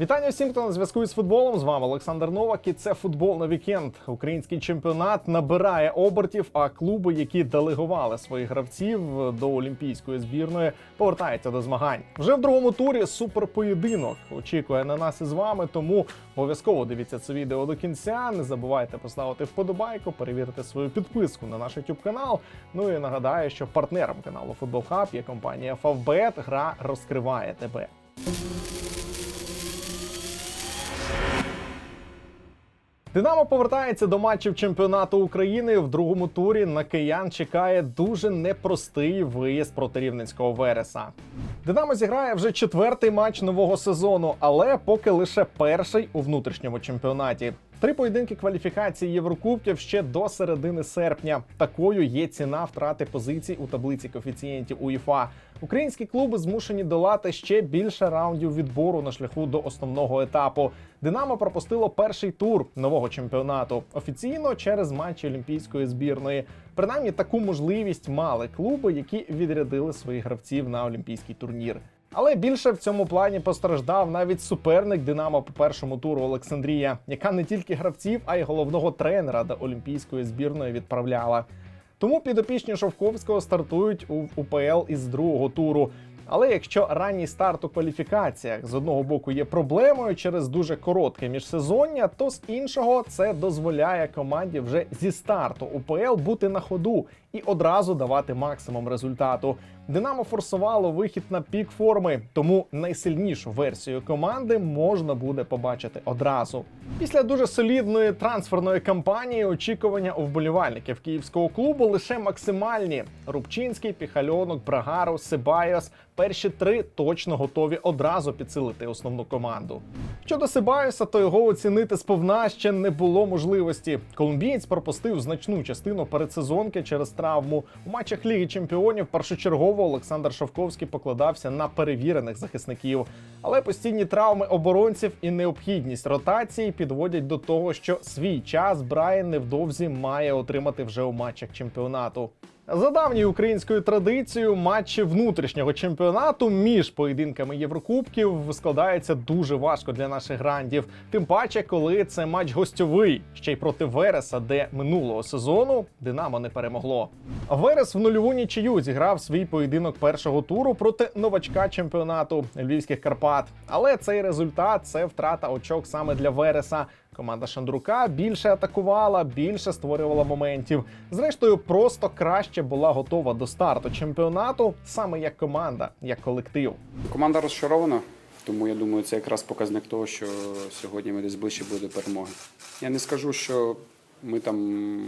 Вітання всім, хто на зв'язку із футболом. З вами Олександр Новак. І це футбол на вікенд. Український чемпіонат набирає обертів. А клуби, які делегували своїх гравців до олімпійської збірної, повертаються до змагань. Вже в другому турі суперпоєдинок очікує на нас із вами. Тому обов'язково дивіться це відео до кінця. Не забувайте поставити вподобайку, перевірити свою підписку на наш YouTube канал. Ну і нагадаю, що партнером каналу Футбол Хаб є компанія Favbet. Гра розкриває тебе. Динамо повертається до матчів чемпіонату України в другому турі. На киян чекає дуже непростий виїзд проти рівненського Вереса. Динамо зіграє вже четвертий матч нового сезону, але поки лише перший у внутрішньому чемпіонаті. Три поєдинки кваліфікації Єврокубків ще до середини серпня. Такою є ціна втрати позицій у таблиці коефіцієнтів УЄФА. Українські клуби змушені долати ще більше раундів відбору на шляху до основного етапу. Динамо пропустило перший тур нового чемпіонату офіційно через матчі Олімпійської збірної. Принаймні таку можливість мали клуби, які відрядили своїх гравців на олімпійський турнір. Але більше в цьому плані постраждав навіть суперник Динамо по першому туру Олександрія, яка не тільки гравців, а й головного тренера до олімпійської збірної відправляла. Тому підопічні Шовковського стартують у УПЛ із другого туру. Але якщо ранній старт у кваліфікаціях з одного боку є проблемою через дуже коротке міжсезоння, то з іншого це дозволяє команді вже зі старту УПЛ бути на ходу і одразу давати максимум результату. Динамо форсувало вихід на пік форми, тому найсильнішу версію команди можна буде побачити одразу. Після дуже солідної трансферної кампанії очікування у вболівальників київського клубу лише максимальні: Рубчинський, Піхальонок, Брагару, Сибайос. Перші три точно готові одразу підсилити основну команду. Щодо Сибайоса, то його оцінити сповна ще не було можливості. Колумбієць пропустив значну частину передсезонки через травму. У матчах Ліги Чемпіонів першочергово Олександр Шовковський покладався на перевірених захисників. Але постійні травми оборонців і необхідність ротації підводять до того, що свій час Брайан невдовзі має отримати вже у матчах чемпіонату. За давньою українською традицією, матчі внутрішнього чемпіонату між поєдинками Єврокубків складаються дуже важко для наших грандів. Тим паче, коли це матч гостьовий, ще й проти Вереса, де минулого сезону Динамо не перемогло. Верес в нульову нічию зіграв свій поєдинок першого туру проти новачка чемпіонату Львівських Карпат. Але цей результат це втрата очок саме для Вереса. Команда Шандрука більше атакувала, більше створювала моментів. Зрештою, просто краще була готова до старту чемпіонату, саме як команда, як колектив. Команда розчарована, тому я думаю, це якраз показник того, що сьогодні ми десь ближче буде перемоги. Я не скажу, що ми там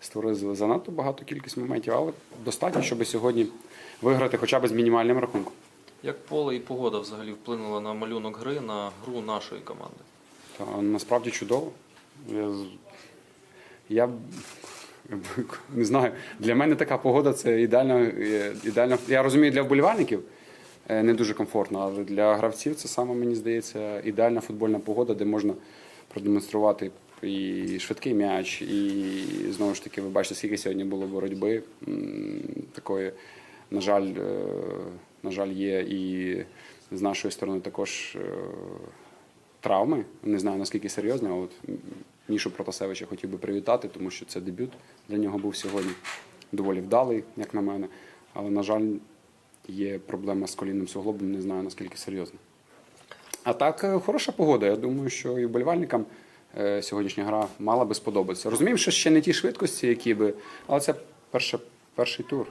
створили занадто багато кількість моментів, але достатньо, щоб сьогодні виграти хоча б з мінімальним рахунком. Як поле і погода взагалі вплинула на малюнок гри, на гру нашої команди? Та насправді чудово. Я, я не знаю, для мене така погода це ідеальна, е, ідеальна. Я розумію, для вболівальників е, не дуже комфортно, але для гравців це саме, мені здається, ідеальна футбольна погода, де можна продемонструвати і швидкий м'яч, і знову ж таки, ви бачите, скільки сьогодні було боротьби такої, на жаль, е, на жаль, є і з нашої сторони також. Травми. Не знаю наскільки серйозні, а от Мішу Протасевича хотів би привітати, тому що це дебют для нього був сьогодні доволі вдалий, як на мене. Але, на жаль, є проблема з колінним суглобом, не знаю наскільки серйозно. А так, е, хороша погода. Я думаю, що і вболівальникам е, сьогоднішня гра мала би сподобатися. Розуміємо, що ще не ті швидкості, які би, але це перше, перший тур.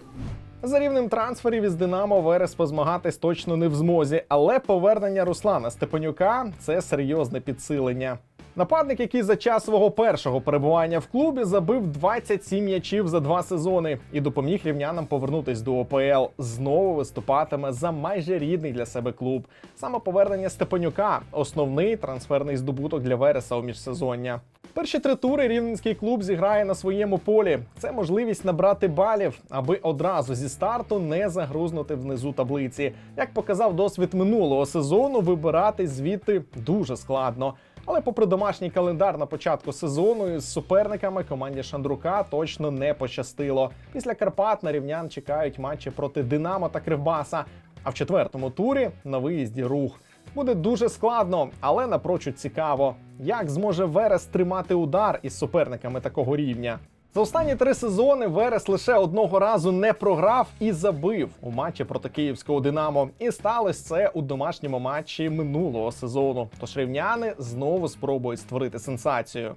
За рівнем трансферів із Динамо Верес позмагатись точно не в змозі, але повернення Руслана Степанюка це серйозне підсилення. Нападник, який за час свого першого перебування в клубі забив 27 м'ячів за два сезони і допоміг рівнянам повернутись до ОПЛ, знову виступатиме за майже рідний для себе клуб. Саме повернення Степанюка основний трансферний здобуток для Вереса у міжсезоння. Перші три тури рівненський клуб зіграє на своєму полі. Це можливість набрати балів, аби одразу зі старту не загрузнути внизу таблиці. Як показав досвід минулого сезону, вибирати звідти дуже складно. Але попри домашній календар на початку сезону із суперниками команді Шандрука точно не пощастило. Після Карпат на рівнян чекають матчі проти Динамо та Кривбаса. А в четвертому турі на виїзді рух. Буде дуже складно, але напрочуд цікаво, як зможе Верес тримати удар із суперниками такого рівня. За останні три сезони Верес лише одного разу не програв і забив у матчі проти київського Динамо. І сталося це у домашньому матчі минулого сезону. Тож рівняни знову спробують створити сенсацію.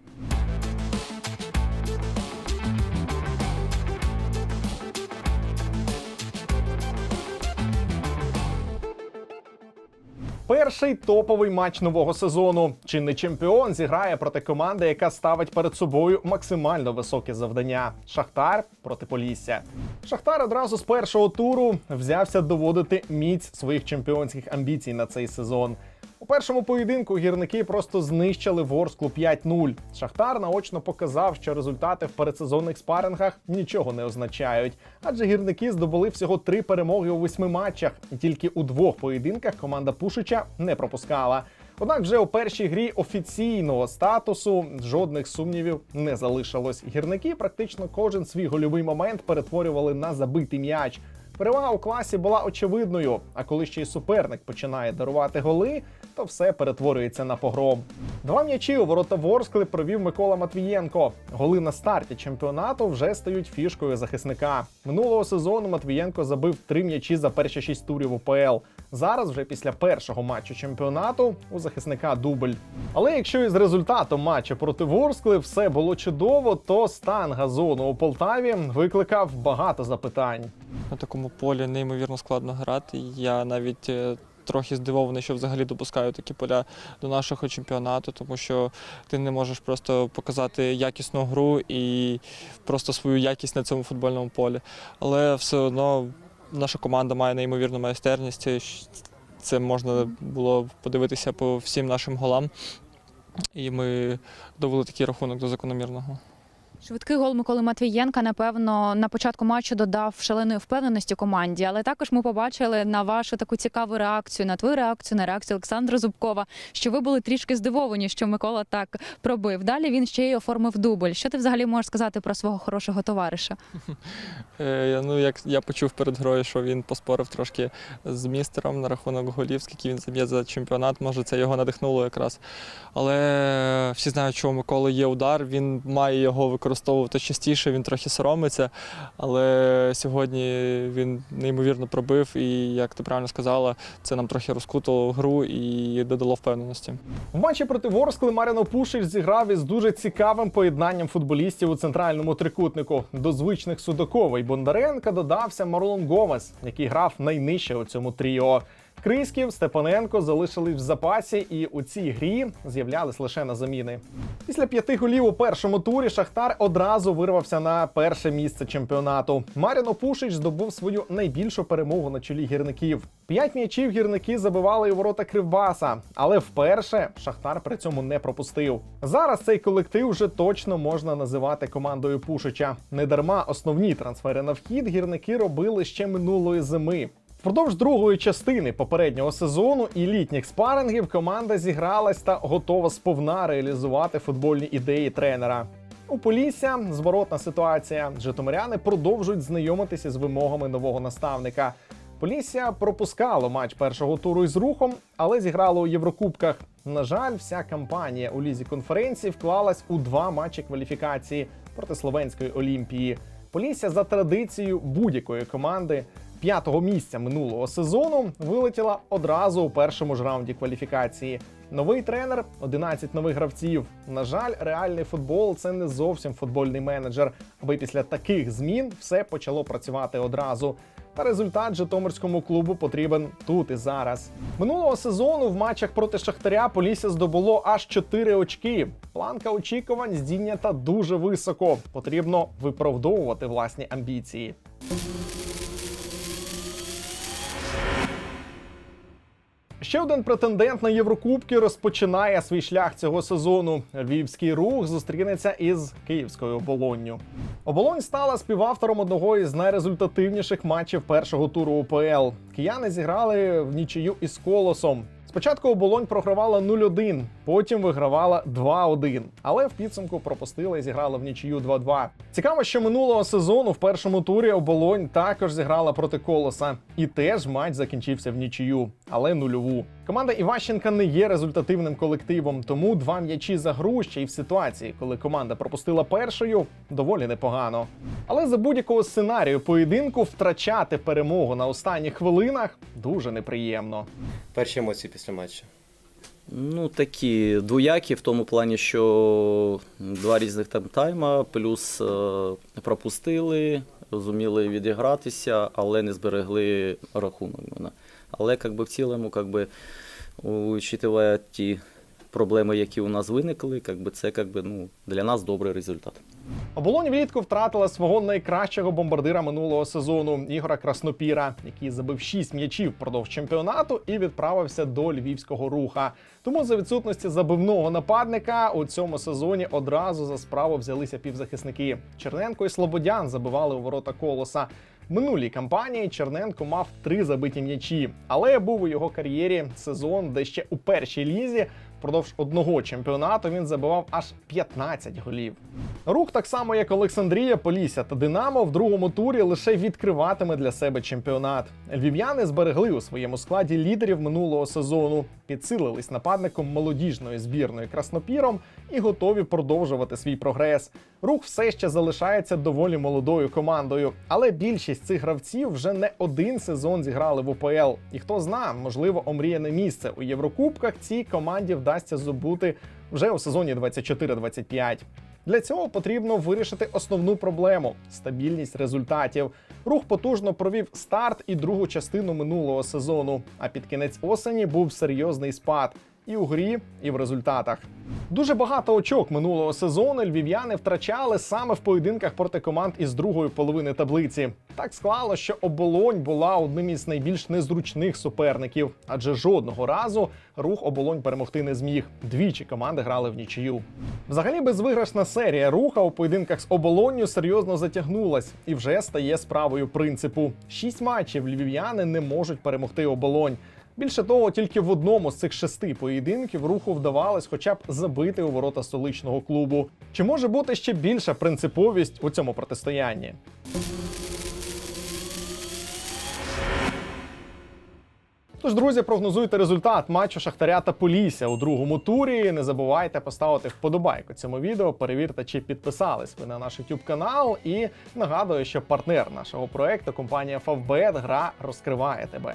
Перший топовий матч нового сезону. Чинний чемпіон зіграє проти команди, яка ставить перед собою максимально високе завдання. Шахтар проти Полісся. Шахтар одразу з першого туру взявся доводити міць своїх чемпіонських амбіцій на цей сезон. Першому поєдинку гірники просто знищили Ворсклу 5-0. Шахтар наочно показав, що результати в передсезонних спарингах нічого не означають, адже гірники здобули всього три перемоги у восьми матчах, і тільки у двох поєдинках команда Пушича не пропускала. Однак вже у першій грі офіційного статусу жодних сумнівів не залишилось. Гірники практично кожен свій гольовий момент перетворювали на забитий м'яч. Перевага у класі була очевидною. А коли ще й суперник починає дарувати голи, то все перетворюється на погром. Два м'ячі у ворота Ворскли провів Микола Матвієнко. Голи на старті чемпіонату вже стають фішкою захисника. Минулого сезону Матвієнко забив три м'ячі за перші шість турів УПЛ. Зараз, вже після першого матчу чемпіонату, у захисника дубль. Але якщо із результатом матчу проти Ворскли все було чудово, то стан газону у Полтаві викликав багато запитань. На такому полі неймовірно складно грати. Я навіть е, трохи здивований, що взагалі допускають такі поля до нашого чемпіонату, тому що ти не можеш просто показати якісну гру і просто свою якість на цьому футбольному полі. Але все одно наша команда має неймовірну майстерність. Це можна було подивитися по всім нашим голам. І ми довели такий рахунок до закономірного. Швидкий гол Миколи Матвієнка, напевно, на початку матчу додав шаленої впевненості команді, але також ми побачили на вашу таку цікаву реакцію, на твою реакцію, на реакцію Олександра Зубкова, що ви були трішки здивовані, що Микола так пробив. Далі він ще й оформив дубль. Що ти взагалі можеш сказати про свого хорошого товариша? Е, ну, як я почув перед грою, що він поспорив трошки з містером на рахунок голів, скільки він заб'є за чемпіонат, може це його надихнуло якраз. Але всі знають, що у Миколи є удар, він має його використовувати частіше, він трохи соромиться. Але сьогодні він неймовірно пробив, і як ти правильно сказала, це нам трохи розкутало гру і додало впевненості. В матчі проти Ворскли Маріно Пушич зіграв із дуже цікавим поєднанням футболістів у центральному трикутнику. До звичних Судакова і Бондаренка додався Марлон Гомес, який грав найнижче у цьому тріо. Криськів, Степаненко залишились в запасі і у цій грі з'являлись лише на заміни. Після п'яти голів у першому турі Шахтар одразу вирвався на перше місце чемпіонату. Маріно Пушич здобув свою найбільшу перемогу на чолі гірників. П'ять м'ячів гірники забивали у ворота Кривбаса, але вперше Шахтар при цьому не пропустив. Зараз цей колектив вже точно можна називати командою Пушича. Недарма основні трансфери на вхід гірники робили ще минулої зими. Впродовж другої частини попереднього сезону і літніх спарингів команда зігралась та готова сповна реалізувати футбольні ідеї тренера. У Полісся зворотна ситуація. Житомиряни продовжують знайомитися з вимогами нового наставника. Полісся пропускало матч першого туру із рухом, але зіграло у Єврокубках. На жаль, вся кампанія у лізі конференції вклалась у два матчі кваліфікації проти словенської Олімпії. Полісся за традицією будь-якої команди п'ятого місця минулого сезону вилетіла одразу у першому ж раунді кваліфікації. Новий тренер, 11 нових гравців. На жаль, реальний футбол це не зовсім футбольний менеджер, аби після таких змін все почало працювати одразу. Та результат Житомирському клубу потрібен тут і зараз. Минулого сезону в матчах проти Шахтаря Полісся здобуло аж 4 очки. Планка очікувань здійнята дуже високо. Потрібно виправдовувати власні амбіції. Ще один претендент на Єврокубки розпочинає свій шлях цього сезону. Львівський рух зустрінеться із київською оболонню. Оболонь стала співавтором одного із найрезультативніших матчів першого туру УПЛ. Кияни зіграли в нічию із колосом. Спочатку оболонь програвала 0-1, потім вигравала 2-1, але в підсумку пропустила і зіграла в нічию 2-2. Цікаво, що минулого сезону в першому турі оболонь також зіграла проти колоса, і теж матч закінчився в нічию, але нульову. Команда Іващенка не є результативним колективом, тому два м'ячі за гру ще й в ситуації, коли команда пропустила першою, доволі непогано. Але за будь-якого сценарію поєдинку втрачати перемогу на останніх хвилинах дуже неприємно. Перші емоції після матчу. Ну, такі двоякі в тому плані, що два різних там тайма, плюс е, пропустили, зуміли відігратися, але не зберегли рахунок. Але как би, в цілому, как би, учитывая ті проблеми, які у нас виникли, как би, це как би, ну, для нас добрий результат. Оболонь влітку втратила свого найкращого бомбардира минулого сезону Ігора Краснопіра, який забив 6 м'ячів впродовж чемпіонату і відправився до львівського руха. Тому за відсутності забивного нападника у цьому сезоні одразу за справу взялися півзахисники. Черненко і Слободян забивали у ворота колоса. Минулій кампанії Черненко мав три забиті м'ячі, але був у його кар'єрі сезон, де ще у першій лізі впродовж одного чемпіонату він забивав аж 15 голів. Рух, так само як Олександрія, Полісся та Динамо, в другому турі лише відкриватиме для себе чемпіонат. Львів'яни зберегли у своєму складі лідерів минулого сезону, підсилились нападником молодіжної збірної краснопіром і готові продовжувати свій прогрес. Рух все ще залишається доволі молодою командою, але більшість цих гравців вже не один сезон зіграли в УПЛ. І хто зна, можливо, омріяне місце у Єврокубках цій команді вдасться здобути вже у сезоні 24-25. Для цього потрібно вирішити основну проблему стабільність результатів. Рух потужно провів старт і другу частину минулого сезону. А під кінець осені був серйозний спад і у грі, і в результатах. Дуже багато очок минулого сезону львів'яни втрачали саме в поєдинках проти команд із другої половини таблиці. Так склало, що оболонь була одним із найбільш незручних суперників, адже жодного разу рух оболонь перемогти не зміг. Двічі команди грали в нічию. Взагалі, безвиграшна серія руха у поєдинках з оболонню серйозно затягнулась і вже стає справою принципу. Шість матчів львів'яни не можуть перемогти оболонь. Більше того, тільки в одному з цих шести поєдинків руху вдавалось хоча б забити у ворота столичного клубу. Чи може бути ще більша принциповість у цьому протистоянні? Тож, друзі, прогнозуйте результат матчу Шахтаря та Полісся у другому турі. Не забувайте поставити вподобайку цьому відео. Перевірте, чи підписались ви на наш YouTube канал. І нагадую, що партнер нашого проекту компанія Favbet гра розкриває тебе.